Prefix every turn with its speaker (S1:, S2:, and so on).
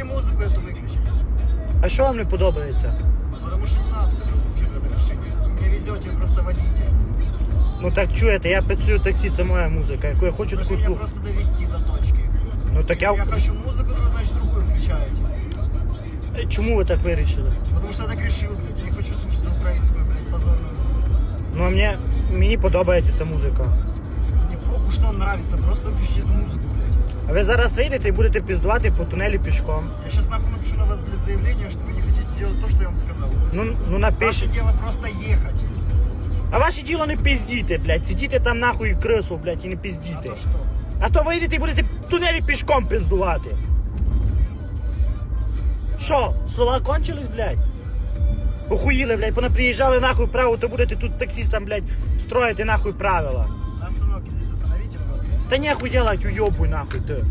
S1: можете музыку эту выключить?
S2: А що вам не подобається?
S1: Потому что не надо этого слушать в этой машине. Вы меня везете, вы просто водитель.
S2: Ну так чуєте, я працюю в таксі, це моя музика, яку я хочу
S1: Вы
S2: таку
S1: должны меня
S2: слухати.
S1: просто довести до точки.
S2: Ну так я.
S1: Я хочу музыку, то вы, значит, другую включаете.
S2: Е, Чому ви так вирішили?
S1: Потому что я так решил, блядь. Я не хочу слушать украинскую, блядь, позорную музыку.
S2: Ну а мені, мені подобається ця музика.
S1: Мне похуй, что вам нравится, просто включите эту музыку, блядь.
S2: А ви зараз вийдете і будете піздувати по тунелі пішком.
S1: Я сейчас нахуй напишу на вас, блядь, заявление, что вы не хотите делать то, что я вам сказал.
S2: Ну, ну
S1: Ваше
S2: напишіть.
S1: дело просто ехать.
S2: А ваше діло не піздіти, блядь. Сидіти там нахуй крису, блядь, і не
S1: А то что?
S2: А то вийдете і будете в тунелі пішком піздувати. Що, слова кончились, блядь? Охуїли, блядь, понаприїжджали нахуй право, то будете тут таксистам, блядь, строїти нахуй правила.
S1: На остановке здесь.
S2: Та нехуй делать, уйобуй нахуй ти.